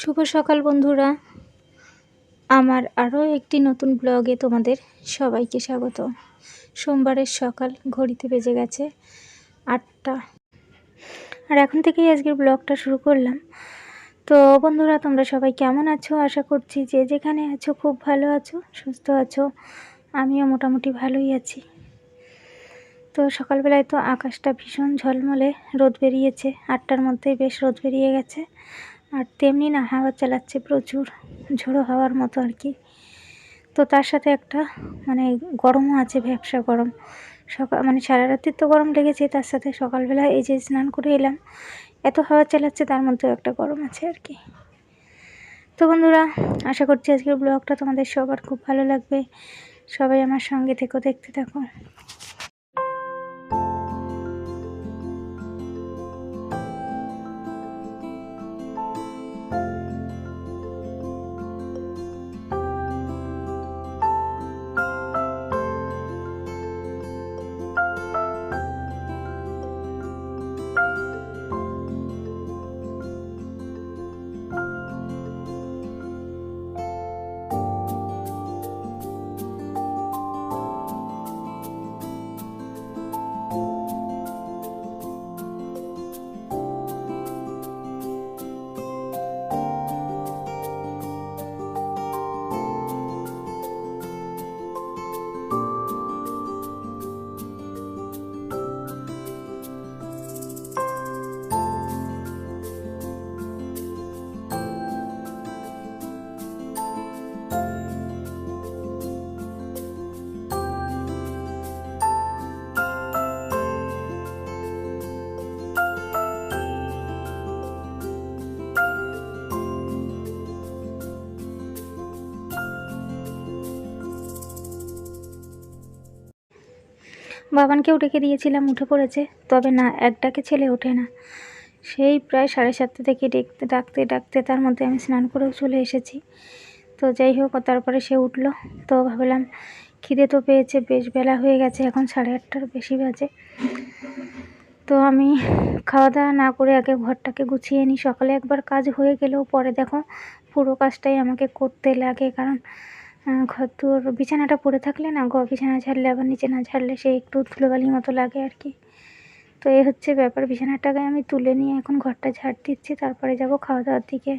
শুভ সকাল, বন্ধুরা। আমার আরও একটি নতুন ব্লগে তোমাদের সবাইকে স্বাগত। সোমবারের সকাল, ঘড়িতে বেজে গেছে আটটা। আর এখন থেকেই আজকের ব্লগটা শুরু করলাম। তো, বন্ধুরা, তোমরা সবাই কেমন আছো? আশা করছি যে যেখানে আছো, খুব ভালো আছো, সুস্থ আছো। আমিও মোটামুটি ভালোই আছি। তো, সকালবেলায় তো আকাশটা ভীষণ ঝলমলে রোদ বেরিয়েছে। আটটার মধ্যেই বেশ রোদ বেরিয়ে গেছে। আর তেমনি না হাওয়া চালাচ্ছে প্রচুর, ঝোড়ো হাওয়ার মতো আর কি। তো তার সাথে একটা মানে গরমও আছে ভ্যাবসা গরম। সকাল মানে সারা রাত্রির তো গরম লেগেছে, তার সাথে সকালবেলা এই যে স্নান করে এলাম, এত হাওয়া চালাচ্ছে তার মধ্যেও একটা গরম আছে আর কি। তো বন্ধুরা, আশা করছি আজকের ব্লগটা তোমাদের সবার খুব ভালো লাগবে। সবাই আমার সঙ্গে থেকো, দেখতে থাকো। বাবানকেও ডেকে দিয়েছিলাম, উঠে পড়েছে। তবে না এক ডাকে ছেলে ওঠে না। সেই প্রায় সাড়ে সাতটা থেকে ডেকতে, ডাকতে ডাকতে তার মধ্যে আমি স্নান করেও চলে এসেছি। তো যাই হোক, তারপরে সে উঠল। তো ভাবলাম, খিদে তো পেয়েছে, বেশ বেলা হয়ে গেছে, এখন সাড়ে আটটার বেশি বাজে। তো আমি খাওয়া দাওয়া না করে আগে ঘরটাকে গুছিয়ে নিই। সকালে একবার কাজ হয়ে গেলেও পরে দেখো, পুরো কাজটাই আমাকে করতে লাগে। কারণ ঘর তোর বিছানাটা পড়ে থাকলে না গ, বিছানা ঝাড়লে আবার নিচে না ঝাড়লে সে একটু ধুলোবালির মতো লাগে আর কি। তো এ হচ্ছে ব্যাপার, বিছানাটাকে আমি তুলে নিয়ে এখন ঘরটা ঝাড় দিচ্ছি, তারপরে যাব খাওয়া দাওয়ার দিকে।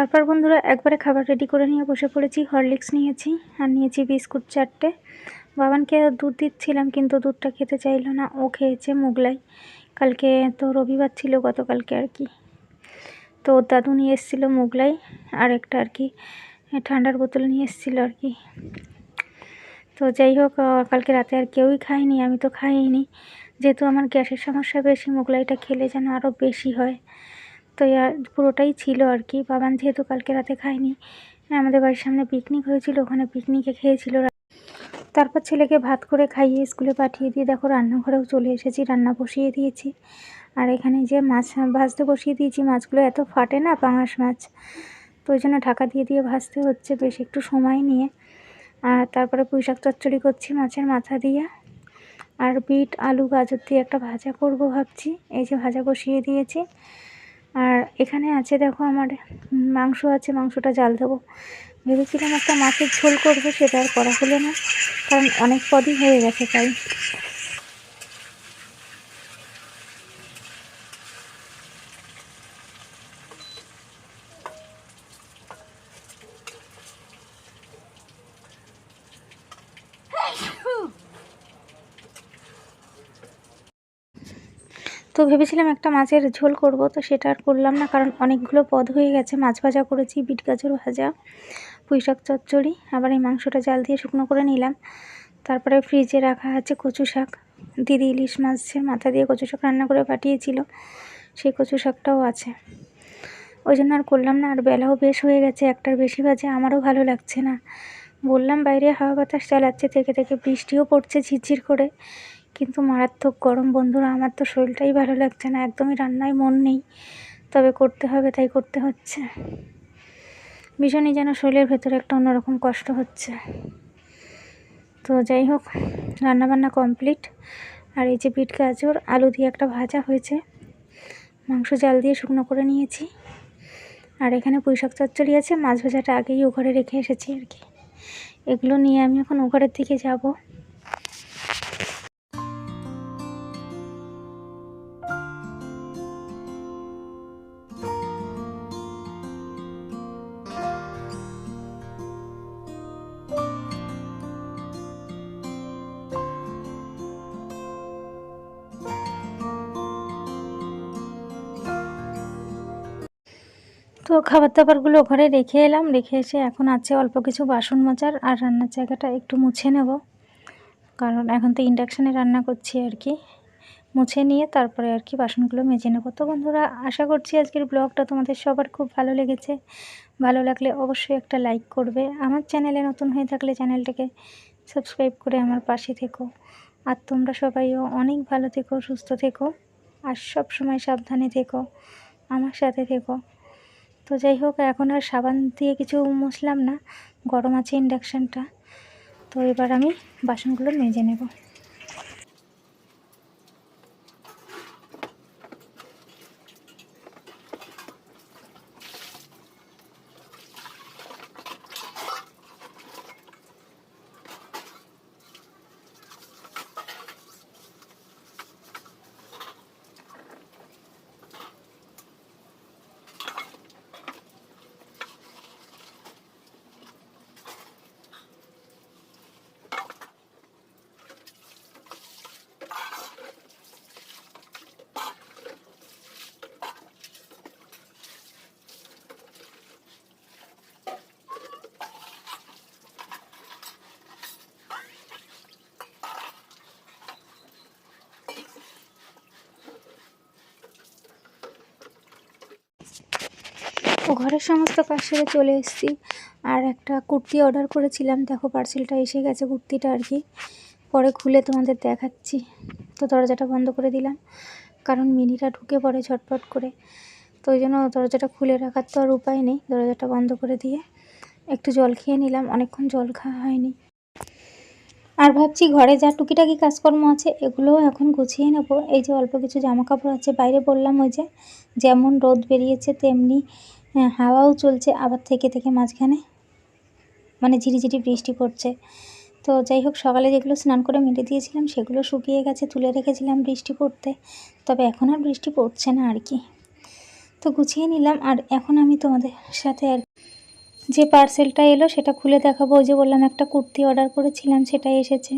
তারপর বন্ধুরা একবারে খাবার রেডি করে নিয়ে বসে পড়েছি হরলিক্স নিয়েছি আর নিয়েছি বিস্কুট চারটে। বাবানকে দুধ দিচ্ছিলাম কিন্তু দুধটা খেতে চাইলো না, ও খেয়েছে মুগলাই। কালকে তো রবিবার ছিল গতকালকে আর কি। তো ওর দাদু নিয়ে এসেছিল মুগলাই আর একটা আর কি, ঠান্ডার বোতল নিয়ে এসেছিল আর কি। তো যাই হোক কালকে রাতে আর কেউই খায়নি, আমি তো খাইনি। যেহেতু আমার গ্যাসের সমস্যা, বেশি মুগলাইটা খেলে যেন আরও বেশি হয়। তো পুরোটাই ছিল আর কি। বাবান যেহেতু কালকে রাতে খায়নি আমাদের বাড়ির সামনে পিকনিক হয়েছিল, ওখানে পিকনিকে খেয়েছিল তারপর ছেলেকে ভাত করে খাইয়ে স্কুলে পাঠিয়ে দিয়ে দেখো রান্নাঘরেও চলে এসেছি, রান্না বসিয়ে দিয়েছি। আর এখানে যে মাছ ভাজতে বসিয়ে দিয়েছি, মাছগুলো এত ফাটে না পাঙাশ মাছ, তো ওই জন্য ঢাকা দিয়ে দিয়ে ভাজতে হচ্ছে বেশ একটু সময় নিয়ে। আর তারপরে পুঁই শাক চচ্চড়ি করছি মাছের মাথা দিয়ে। আর বিট, আলু, গাজর দিয়ে একটা ভাজা করব ভাবছি, এই যে ভাজা বসিয়ে দিয়েছি। আর এখানে আছে, দেখো আমার মাংস আছে, মাংসটা জাল দেবো। ভেবেছিলাম একটা মাছের ঝোল করব, সেটা আর করা হলো না, কারণ অনেক পদই হয়ে গেছে তাই। তো ভেবেছিলাম একটা মাছের ঝোল করব, তো সেটা আর করলাম না, কারণ অনেকগুলো পদ হয়ে গেছে। মাছ ভাজা করেছি, বিট গাজর ভাজা, পুঁই শাক চচ্চড়ি, আবার এই মাংসটা জাল দিয়ে শুকনো করে নিলাম। তারপরে ফ্রিজে রাখা আছে কচু শাক। দিদি ইলিশ মাছের মাথা দিয়ে কচু শাক রান্না করে পাঠিয়েছিল, সেই কচু শাকটাও আছে। ওই জন্য আর করলাম না, আর বেলাও বেশ হয়ে গেছে, একটার বেশি বাজে আমারও ভালো লাগছে না। বললাম, বাইরে হাওয়া বাতাস চালাচ্ছে, থেকে থেকে বৃষ্টিও পড়ছে ঝিরঝির করে। কিন্তু মারাত্মক গরম। বন্ধুরা, আমার তো শরীরটাই ভালো লাগছে না, একদমই রান্নায় মন নেই। তবে করতে হবে, তাই করতে হচ্ছে। ভীষণই যেন শরীরের ভেতরে একটা অন্যরকম কষ্ট হচ্ছে। তো যাই হোক, রান্নাবান্না কমপ্লিট। আর এই যে বিট গাজর, আলু দিয়ে একটা ভাজা হয়েছে। মাংস জাল দিয়ে শুকনো করে নিয়েছি। আর এখানে পুঁই শাক চচ্চড়ি আছে, মাছ ভাজাটা আগেই ও ঘরে রেখে এসেছি আর কি। এগুলো নিয়ে আমি এখন ও ঘরের দিকে যাব। তো খাবার দাবারগুলো ঘরে রেখে এলাম। রেখে এসে এখন আছে অল্প কিছু বাসন মাজার আর রান্নার জায়গাটা একটু মুছে নেব। কারণ এখন তো ইন্ডাকশানে রান্না করছি আর কি। মুছে নিয়ে তারপরে আর কি বাসনগুলো মেজে নেব। তো বন্ধুরা, আশা করছি আজকের ব্লগটা তোমাদের সবার খুব ভালো লেগেছে। ভালো লাগলে অবশ্যই একটা লাইক করবে। আমার চ্যানেলে নতুন হয়ে থাকলে চ্যানেলটাকে সাবস্ক্রাইব করে আমার পাশে থেকো। আর তোমরা সবাইও অনেক ভালো থেকো, সুস্থ থেকো। আর সব সময় সাবধানে থেকো। আমার সাথে থেকো। তো যাই হোক, এখন আর সাবান দিয়ে কিছু মুছলাম না। গরম আছে ইন্ডাকশানটা। তো এবার আমি বাসনগুলো মেজে নেব। ঘরের সমস্ত কাজ সেরে চলে এসেছি। আর একটা কুর্তি অর্ডার করেছিলাম। দেখো পার্সেলটা এসে গেছে কুর্তিটা আর কি। পরে খুলে তোমাদের দেখাচ্ছি। তো দরজাটা বন্ধ করে দিলাম। কারণ মিনিটা ঢুকে পড়ে ঝটপট করে। তো ওই জন্য দরজাটা খুলে রাখার তো আর উপায় নেই। দরজাটা বন্ধ করে দিয়ে একটু জল খেয়ে নিলাম। অনেকক্ষণ জল খাওয়া হয়নি। আর ভাবছি ঘরে যা টুকিটাকি কাজকর্ম আছে, এগুলোও এখন গুছিয়ে নেব। এই যে অল্প কিছু জামা কাপড় আছে, বাইরে বললাম ওই যে, যেমন রোদ বেরিয়েছে, তেমনি হ্যাঁ, হাওয়াও চলছে আবার থেকে থেকে মাঝখানে। মানে ঝিরিঝিরি বৃষ্টি পড়ছে। তো যাই হোক সকালে যেগুলো স্নান করে মেলে দিয়েছিলাম সেগুলো শুকিয়ে গেছে তুলে রেখেছিলাম বৃষ্টি পড়তে। তবে এখন আর বৃষ্টি পড়ছে না আর কি। তো গুছিয়ে নিলাম আর এখন আমি তোমাদের সাথে আর যে পার্সেলটা এলো সেটা খুলে দেখাবো। ওই যে বললাম একটা কুর্তি অর্ডার করেছিলাম সেটাই এসেছে।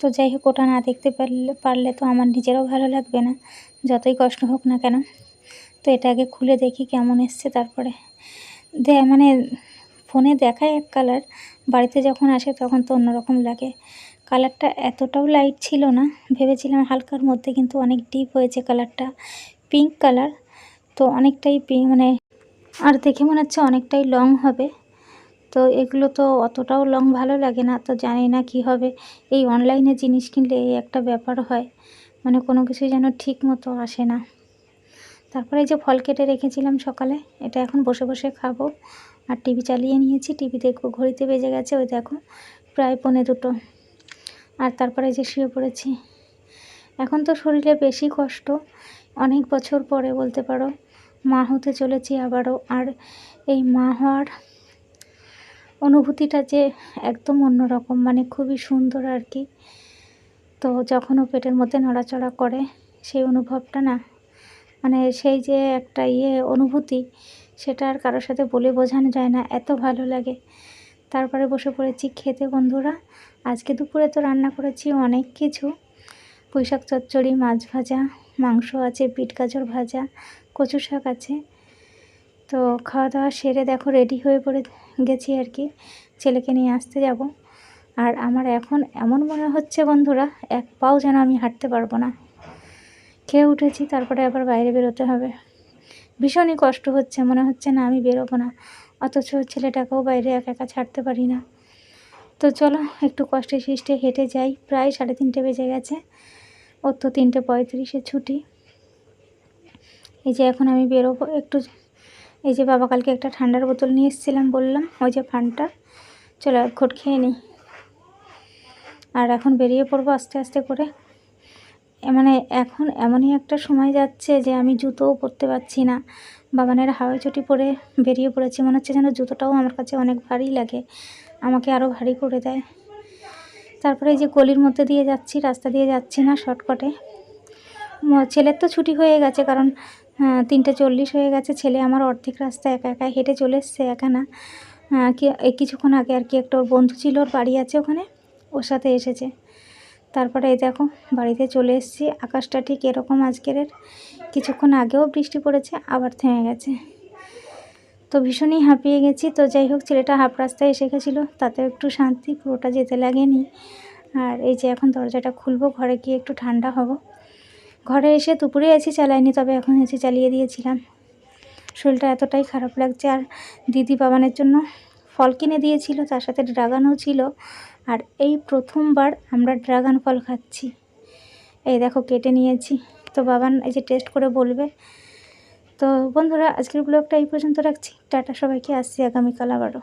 তো যাই হোক ওটা না দেখতে পারলে পারলে তো আমার নিজেরও ভালো লাগবে না। যতই কষ্ট হোক না কেন। তো এটা আগে খুলে দেখি কেমন এসছে তারপরে। দে মানে ফোনে দেখায় এক কালার, বাড়িতে যখন আসে তখন তো অন্যরকম লাগে। কালারটা এতটাও লাইট ছিল না, ভেবেছিলাম হালকার মধ্যে কিন্তু অনেক ডিপ হয়েছে কালারটা। পিঙ্ক কালার, তো অনেকটাই পিঙ্ক মানে আর দেখে মনে হচ্ছে অনেকটাই লং হবে। তো এগুলো তো অতটাও লং ভালো লাগে না, তো জানি না কি হবে। এই অনলাইনে জিনিস কিনলে এই একটা ব্যাপার হয় মানে কোনো কিছু যেন ঠিক মতো আসে না। তারপরে যে ফল কেটে রেখেছিলাম সকালে, এটা এখন বসে বসে খাব। আর টিভি চালিয়ে নিয়েছি টিভি দেখব ঘড়িতে বেজে গেছে ওই দেখো, প্রায় পৌনে দুটো। আর তারপরে যে শুয়ে পড়েছি। এখন তো শরীরে বেশি কষ্ট, অনেক বছর পরে বলতে পারো, মা হতে চলেছি আবারও। আর এই মা হওয়ার অনুভূতিটা যে একদম অন্যরকম মানে খুবই সুন্দর আর কি। তো যখন ও পেটের মধ্যে নড়াচড়া করে, সেই অনুভবটা না মানে সেই যে একটা ইয়ে অনুভূতি, সেটা আর কারোর সাথে বলে বোঝানো যায় না, এত ভালো লাগে। তারপরে বসে পড়েছি খেতে বন্ধুরা। আজকে দুপুরে তো রান্না করেছি অনেক কিছু। পুঁইশাক চচ্চড়ি, মাছ ভাজা, মাংস আছে পিট গাজর ভাজা, কচু শাক আছে। তো খাওয়া দাওয়া সেরে দেখো রেডি হয়ে পড়ে গেছি আর কি। ছেলেকে নিয়ে আসতে যাব। আর আমার এখন এমন মনে হচ্ছে বন্ধুরা, এক পাও যেন আমি হাঁটতে পারব না। খেয়ে উঠেছি, তারপরে আবার বাইরে বেরোতে হবে। ভীষণই কষ্ট হচ্ছে, মনে হচ্ছে না আমি বেরোবো না। অথচ ছেলেটাকেও বাইরে একা একা ছাড়তে পারি না। তো চলো, একটু কষ্টে সৃষ্টে হেঁটে যাই। প্রায় সাড়ে তিনটে বেজে গেছে। ওর তো তিনটে পঁয়ত্রিশে ছুটি। এই যে এখন আমি বেরোবো, একটু এই যে বাবা কালকে একটা ঠান্ডার বোতল নিয়ে এসেছিলাম, বললাম, ওই যে ফানটা। চলো এক ঘট খেয়ে নিই। আর এখন বেরিয়ে পড়ব আস্তে আস্তে করে। মানে এখন এমনই একটা সময় যাচ্ছে যে আমি জুতোও পরতে পারছি না। বাবানের হাওয়াই চটি পরে বেরিয়ে পড়েছি। মনে হচ্ছে যেন জুতোটাও আমার কাছে অনেক ভারী লাগে। আমাকে আরও ভারী করে দেয়। তারপরে এই যে গলির মধ্যে দিয়ে যাচ্ছি, রাস্তা দিয়ে যাচ্ছি না শর্টকাটে। ছেলের তো ছুটি হয়ে গেছে কারণ তিনটে চল্লিশ হয়ে গেছে। ছেলে আমার অর্ধেক রাস্তা একা একা হেঁটে চলে এসছে একা না। কি কিছুক্ষণ আগে আর কি একটা ওর বন্ধু ছিল, ওর বাড়ি আছে ওখানে। ওর সাথে এসেছে। তারপরে এই দেখো, বাড়িতে চলে এসেছি। আকাশটা ঠিক এরকম আজকের কিছুক্ষণ আগেও বৃষ্টি পড়েছে, আবার থেমে গেছে। তো ভীষণই হাঁপিয়ে গেছি। তো যাই হোক, ছেলেটা হাফ রাস্তায় এসে গেছিল, তাতেও একটু শান্তি, পুরোটা যেতে লাগেনি। আর এই যে এখন দরজাটা খুলবো, ঘরে গিয়ে একটু ঠান্ডা হব। ঘরে এসে দুপুরে এসি চালাইনি, তবে এখন এসি চালিয়ে দিয়েছিলাম। শরীরটা এতটাই খারাপ লাগছে। আর দিদি বাবানের জন্য ফল কিনে দিয়েছিল, তার সাথে ড্রাগানও ছিল। আর এই প্রথমবার আমরা ড্রাগন ফল খাচ্ছি। এই দেখো কেটে নিয়েছি। তো বাবান এই যে টেস্ট করে বলবে। তো বন্ধুরা, আজকের ব্লগটা এই পর্যন্ত রাখছি। টাটা সবাইকে, আসছি আগামীকাল আবারও।